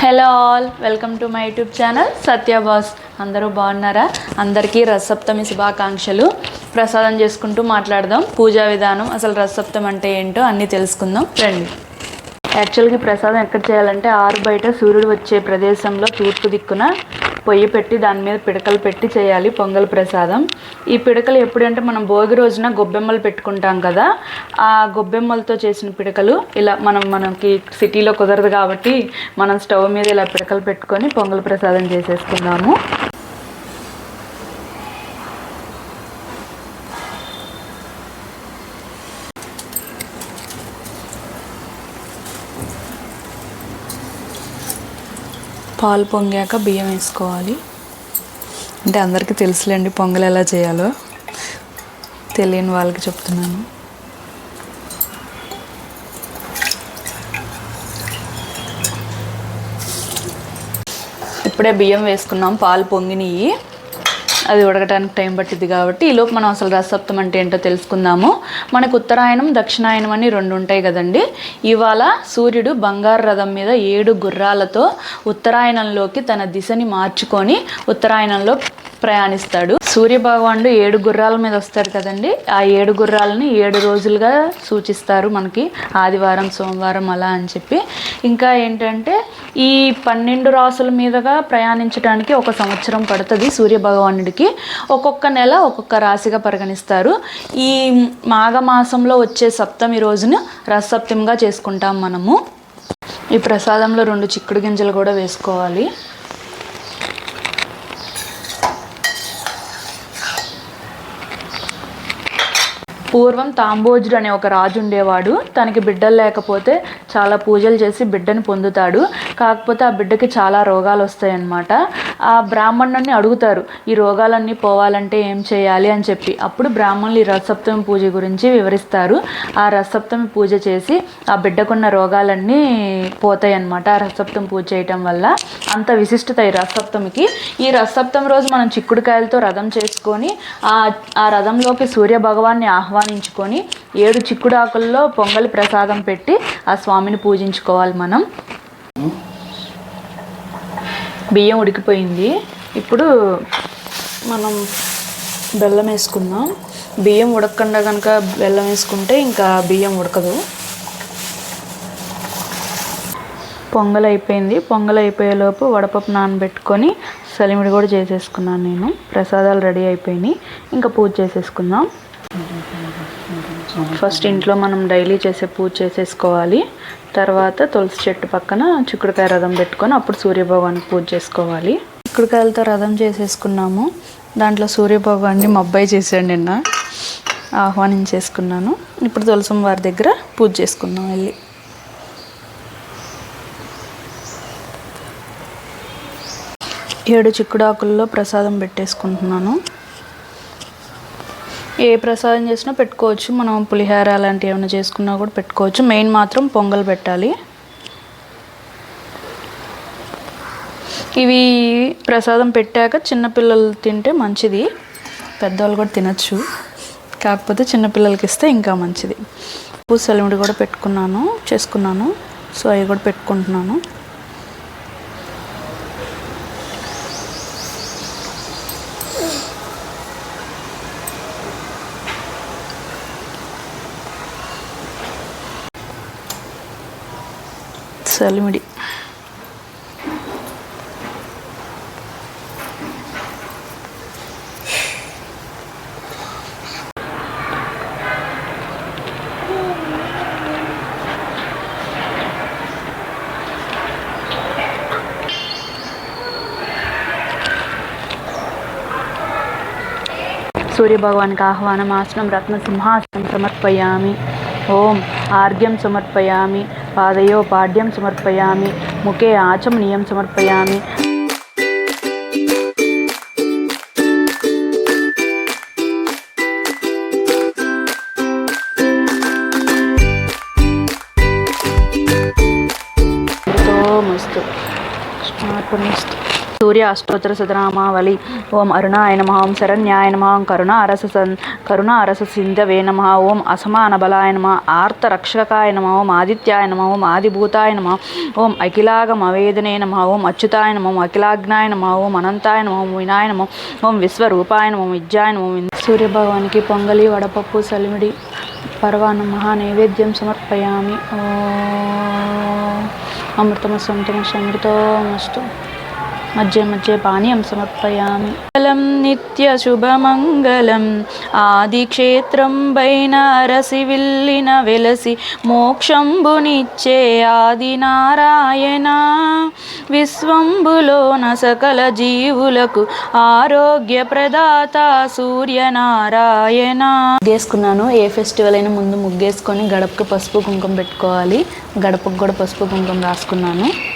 Hello all welcome to my YouTube channel సత్యబాస్ అందరూ బాగున్నారా? అందరికీ రసప్తమి శుభాకాంక్షలు. ప్రసాదం చేసుకుంటూ మాట్లాడదాం. పూజా విధానం అసలు రసప్తం అంటే ఏంటో అన్నీ తెలుసుకుందాం. రండి. యాక్చువల్గా ప్రసాదం ఎక్కడ చేయాలంటే ఆరు బయట సూర్యుడు వచ్చే ప్రదేశంలో తూర్పు దిక్కున పొయ్యి పెట్టి దాని మీద పిడకలు పెట్టి చేయాలి పొంగల్ ప్రసాదం. ఈ పిడకలు ఎప్పుడంటే మనం భోగి రోజున గొబ్బెమ్మలు పెట్టుకుంటాం కదా ఆ గొబ్బెమ్మలతో చేసిన పిడకలు ఇలా మనం మనకి సిటీలో కుదరదు కాబట్టి మనం స్టవ్ మీద ఇలా పిడకలు పెట్టుకొని పొంగల్ ప్రసాదం చేసేసుకుందాము. పాలు పొంగాక బియ్యం వేసుకోవాలి. అంటే అందరికీ తెలుసులేండి పొంగల్ ఎలా చేయాలో. తెలియని వాళ్ళకి చెప్తున్నాను. ఇప్పుడే బియ్యం వేసుకున్నాం పాలు పొంగినవి అది ఉడకడానికి టైం పట్టింది కాబట్టి ఈలోపు మనం అసలు రసప్తం అంటే ఏంటో తెలుసుకుందాము. మనకు ఉత్తరాయణం దక్షిణాయనం అని రెండు ఉంటాయి కదండి. ఇవాళ సూర్యుడు బంగారు రథం మీద ఏడు గుర్రాలతో ఉత్తరాయణంలోకి తన దిశని మార్చుకొని ఉత్తరాయణంలో ప్రయాణిస్తాడు. సూర్య భగవానుడు ఏడు గుర్రాల మీద వస్తాడు కదండి. ఆ ఏడు గుర్రాలని ఏడు రోజులుగా సూచిస్తారు మనకి. ఆదివారం సోమవారం అలా అని చెప్పి. ఇంకా ఏంటంటే ఈ పన్నెండు రాసుల మీదుగా ప్రయాణించడానికి ఒక సంవత్సరం పడుతుంది సూర్య భగవానుడికి ఒక్కొక్క నెల ఒక్కొక్క రాశిగా పరిగణిస్తారు. ఈ మాఘమాసంలో వచ్చే సప్తమి రోజున రససప్తమిగా చేసుకుంటాం మనము. ఈ ప్రసాదంలో రెండు చిక్కుడు గింజలు కూడా వేసుకోవాలి. పూర్వం తాంబోజుడు అనే ఒక రాజు ఉండేవాడు. తనకి బిడ్డలు లేకపోతే చాలా పూజలు చేసి బిడ్డను పొందుతాడు. కాకపోతే ఆ బిడ్డకి చాలా రోగాలు వస్తాయన్నమాట. ఆ బ్రాహ్మణుని అడుగుతారు ఈ రోగాలన్నీ పోవాలంటే ఏం చేయాలి? అని చెప్పి. అప్పుడు బ్రాహ్మణులు ఈ రథసప్తమి పూజ గురించి వివరిస్తారు. ఆ రథసప్తమి పూజ చేసి ఆ బిడ్డకున్న రోగాలన్నీ పోతాయి అన్నమాట ఆ రథసప్తమి పూజ చేయటం వల్ల. అంత విశిష్టత ఈ రథసప్తమికి. ఈ రథసప్తమి రోజు మనం చిక్కుడుకాయలతో రథం చేసుకొని ఆ ఆ రథంలోకి సూర్య భగవాన్ని ఆహ్వానించుకొని ఏడు చిక్కుడాకుల్లో పొంగలి ప్రసాదం పెట్టి ఆ స్వామి స్వామిని పూజించుకోవాలి మనం. బియ్యం ఉడికిపోయింది. ఇప్పుడు మనం బెల్లం వేసుకుందాం. బియ్యం ఉడకకుండా కనుక బెల్లం వేసుకుంటే ఇంకా బియ్యం ఉడకదు. పొంగల్ అయిపోయింది. పొంగల్ అయిపోయేలోపు వడపప్పు నానబెట్టుకొని సలిమిడి కూడా చేసేసుకున్నాను నేను. ప్రసాదాలు రెడీ అయిపోయినాయి. ఇంకా పూజ చేసేసుకుందాం. ఫస్ట్ ఇంట్లో మనం డైలీ చేసే పూజ చేసేసుకోవాలి. తర్వాత తులసి చెట్టు పక్కన చిక్కుడుకాయ రథం పెట్టుకొని అప్పుడు సూర్యభగవానికి పూజ చేసుకోవాలి. చిక్కుడుకాయలతో రథం చేసేసుకున్నాము. దాంట్లో సూర్యభగవాన్ని మబ్బాయి చేశాడు నిన్న. ఆహ్వానించేసుకున్నాను ఇప్పుడు తులసం వారి దగ్గర పూజ చేసుకున్నాం వెళ్ళి. ఏడు చిక్కుడాకుల్లో ప్రసాదం పెట్టేసుకుంటున్నాను. ఏ ప్రసాదం చేసినా పెట్టుకోవచ్చు. మనం పులిహార అలాంటివి ఏమైనా చేసుకున్నా కూడా పెట్టుకోవచ్చు. మెయిన్ మాత్రం పొంగల్ పెట్టాలి. ఇవి ప్రసాదం పెట్టాక చిన్నపిల్లలు తింటే మంచిది. పెద్దవాళ్ళు కూడా తినచ్చు. కాకపోతే చిన్నపిల్లలకి ఇస్తే ఇంకా మంచిది. ఉప్పు కూడా పెట్టుకున్నాను చేసుకున్నాను. సో అవి కూడా పెట్టుకుంటున్నాను. సలిమిడి. సూర్యభగవానికి ఆహ్వానం ఆసనం రత్న సింహాసనం సమర్పయామి. ఓం ఆర్ఘ్యం సమర్పయామి. पादयो पाड्यम समर्पयामि मुखे आचमनीयं समर्पयामि। तो मस्त। स्मार्ट मस्त। సూర్య అష్టోత్తర శతనామావళి ఓం అరుణాయ నమ ఓం శరణ్యాయ నమ ఓం కరుణ అరస సన్ కరుణ అరస సింధవే నమ ఓం అసమాన బలాయ నమ ఆర్త రక్షకాయ నమ ఓం ఆదిత్యాయ నమ ఓం ఆదిభూతాయ నమ ఓం అఖిలాగమవేదనే నమ ఓం అచ్యుతాయ నమ ఓం అఖిలాగ్నాయ నమ ఓం అనంతాయ నమ ఓం వినాయ నమ ఓం విశ్వరూపాయ నమ విద్యాయ నమ సూర్యభగవానికి పొంగలి వడపప్పు సలిమిడి పర్వాన్నం మహా నైవేద్యం సమర్పయామి ఓం అమృతమస్సంతమస్సమృతమస్తు మధ్య మధ్య పానీయం సమర్పయామి. మంగళం నిత్య శుభమంగళం. ఆదిక్షేత్రం బైన అరసి విల్లిన వెలసి మోక్షంబునిచ్చే ఆది నారాయణ విశ్వంబులోన సకల జీవులకు ఆరోగ్య ప్రదాత సూర్యనారాయణ. ముగ్గేసుకున్నాను. ఏ ఫెస్టివల్ అయినా ముందు ముగ్గేసుకొని గడపకు పసుపు కుంకుమ పెట్టుకోవాలి. గడపకు కూడా పసుపు కుంకుమ రాసుకున్నాను.